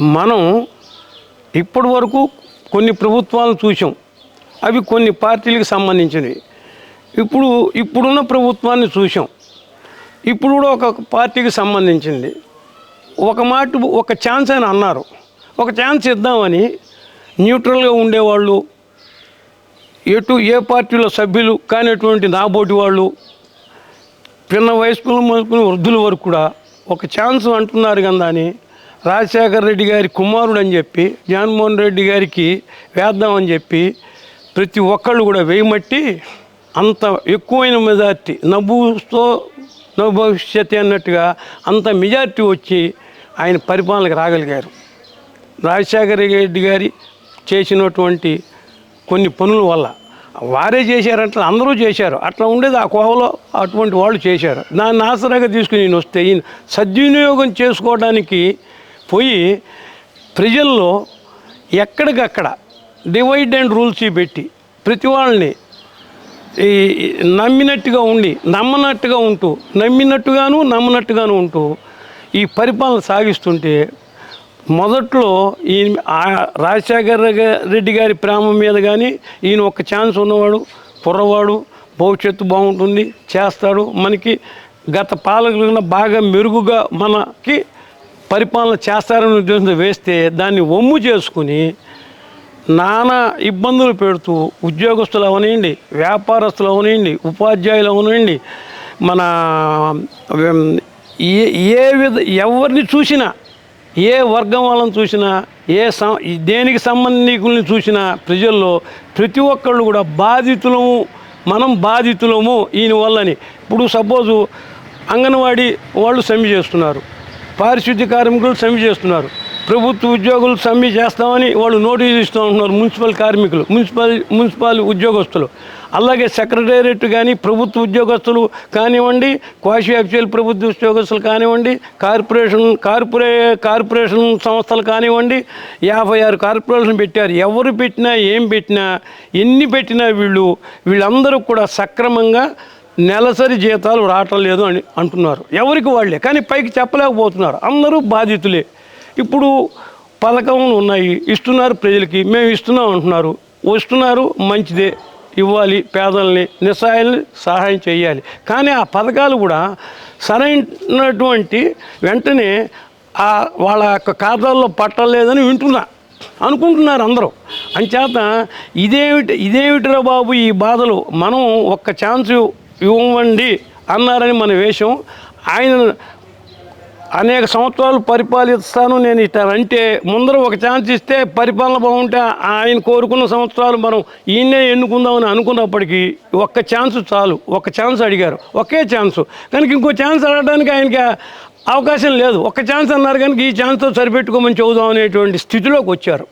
మనం ఇప్పటి వరకు కొన్ని ప్రభుత్వాలను చూసాం. అవి కొన్ని పార్టీలకు సంబంధించినవి. ఇప్పుడు ఇప్పుడున్న ప్రభుత్వాన్ని చూసాం. ఇప్పుడు కూడా ఒక పార్టీకి సంబంధించింది. ఒక మాట ఒక ఛాన్స్ అని అన్నారు. ఒక ఛాన్స్ ఇద్దామని న్యూట్రల్గా ఉండేవాళ్ళు ఎటు ఏ పార్టీలో సభ్యులు కానిటువంటి నాబోటి వాళ్ళు చిన్న వయస్కులు వృద్ధుల వరకు కూడా ఒక ఛాన్స్ అంటున్నారు కదా అని రాజశేఖర రెడ్డి గారి కుమారుడు అని చెప్పి జగన్మోహన్ రెడ్డి గారికి వేద్దామని చెప్పి ప్రతి ఒక్కళ్ళు కూడా వేయమట్టి అంత ఎక్కువైన మెజార్టీ నవ్వుతో నవ్వు భవిష్యత్తు అన్నట్టుగా అంత మెజార్టీ వచ్చి ఆయన పరిపాలనకు రాగలిగారు. రాజశేఖర రెడ్డి గారి చేసినటువంటి కొన్ని పనుల వల్ల వారే చేశారంటే అందరూ చేశారు. అట్లా ఉండేది ఆ కోహలో అటువంటి వాళ్ళు చేశారు. దాన్ని ఆసరాగా తీసుకుని నేను వస్తే సద్వినియోగం చేసుకోవడానికి పోయి ప్రజల్లో ఎక్కడికక్కడ డివైడ్ అండ్ రూల్స్ పెట్టి ప్రతి వాళ్ళని ఈ నమ్మినట్టుగా ఉండి నమ్మనట్టుగా ఉంటూ నమ్మినట్టుగాను నమ్మనట్టుగాను ఉంటూ ఈ పరిపాలన సాగిస్తుంటే మొదట్లో ఈయన రాజశేఖర రెడ్డి గారి ప్రేమ మీద కానీ ఈయన ఒక ఛాన్స్ ఉన్నవాడు కుర్రవాడు భవిష్యత్తు బాగుంటుంది చేస్తాడు. మనకి గత పాలకుల బాగా మెరుగుగా మనకి పరిపాలన చేస్తారని ఉద్దేశంతో వేస్తే దాన్ని ఒమ్ము చేసుకుని నానా ఇబ్బందులు పెడుతూ ఉద్యోగస్తులు అవనివ్వండి వ్యాపారస్తులు అవనివ్వండి ఉపాధ్యాయులు అవనివ్వండి మన ఏ ఏ విధ ఎవరిని చూసినా ఏ వర్గం వాళ్ళని చూసినా ఏ సం దేనికి సంబంధికుల్ని చూసినా ప్రజల్లో ప్రతి ఒక్కళ్ళు కూడా బాధితులము మనం బాధితులము ఈయన వల్లని. ఇప్పుడు సపోజు అంగన్వాడీ వాళ్ళు సమ్మె చేస్తున్నారు. పారిశుద్ధ్య కార్మికులు సమ్మె చేస్తున్నారు. ప్రభుత్వ ఉద్యోగులు సమ్మె చేస్తామని వాళ్ళు నోటీస్ ఇస్తూ ఉంటున్నారు మున్సిపల్ కార్మికులు మున్సిపల్ మున్సిపల్ ఉద్యోగస్తులు. అలాగే సెక్రటేరియట్ కానీ ప్రభుత్వ ఉద్యోగస్తులు కానివ్వండి క్వాషి యాక్చువల్ ప్రభుత్వ ఉద్యోగస్తులు కానివ్వండి కార్పొరేషన్ కార్పొరే కార్పొరేషన్ సంస్థలు కానివ్వండి యాభై ఆరు కార్పొరేషన్ పెట్టారు. ఎవరు పెట్టినా ఏం పెట్టినా ఎన్ని పెట్టినా వీళ్ళు వీళ్ళందరూ కూడా సక్రమంగా నెలసరి జీతాలు రావటం లేదు అని అంటున్నారు. ఎవరికి వాళ్ళే. కానీ పైకి చెప్పలేకపోతున్నారు. అందరూ బాధితులే. ఇప్పుడు పథకములు ఉన్నాయి. ఇస్తున్నారు ప్రజలకి. మేము ఇస్తున్నాం అంటున్నారు. వస్తున్నారు మంచిదే. ఇవ్వాలి పేదల్ని నిస్సహాయాల్ని సహాయం చేయాలి. కానీ ఆ పథకాలు కూడా సరైనటువంటి వెంటనే ఆ వాళ్ళ యొక్క ఖాతాల్లో పట్టలేదని వింటున్నా. అనుకుంటున్నారు అందరూ. అంచేత ఇదేమిటి ఇదేమిటిరా బాబు ఈ బాధలు? మనం ఒక్క ఛాన్స్ ఇవ్వండి అన్నారని మన వేషం. ఆయన అనేక సంవత్సరాలు పరిపాలిస్తాను నేను ఇట్లా అంటే ముందర ఒక ఛాన్స్ ఇస్తే పరిపాలన బాగుంటే ఆయన కోరుకున్న సంవత్సరాలు మనం ఈయనే ఎన్నుకుందామని అనుకున్నప్పటికీ ఒక్క ఛాన్స్ చాలు. ఒక్క ఛాన్స్ అడిగారు. ఒకే ఛాన్స్. కనుక ఇంకో ఛాన్స్ అడగడానికి ఆయనకి అవకాశం లేదు. ఒక్క ఛాన్స్ అన్నారు కనుక ఈ ఛాన్స్తో సరిపెట్టుకోమని చెబుదాం అనేటువంటి స్థితిలోకి వచ్చారు.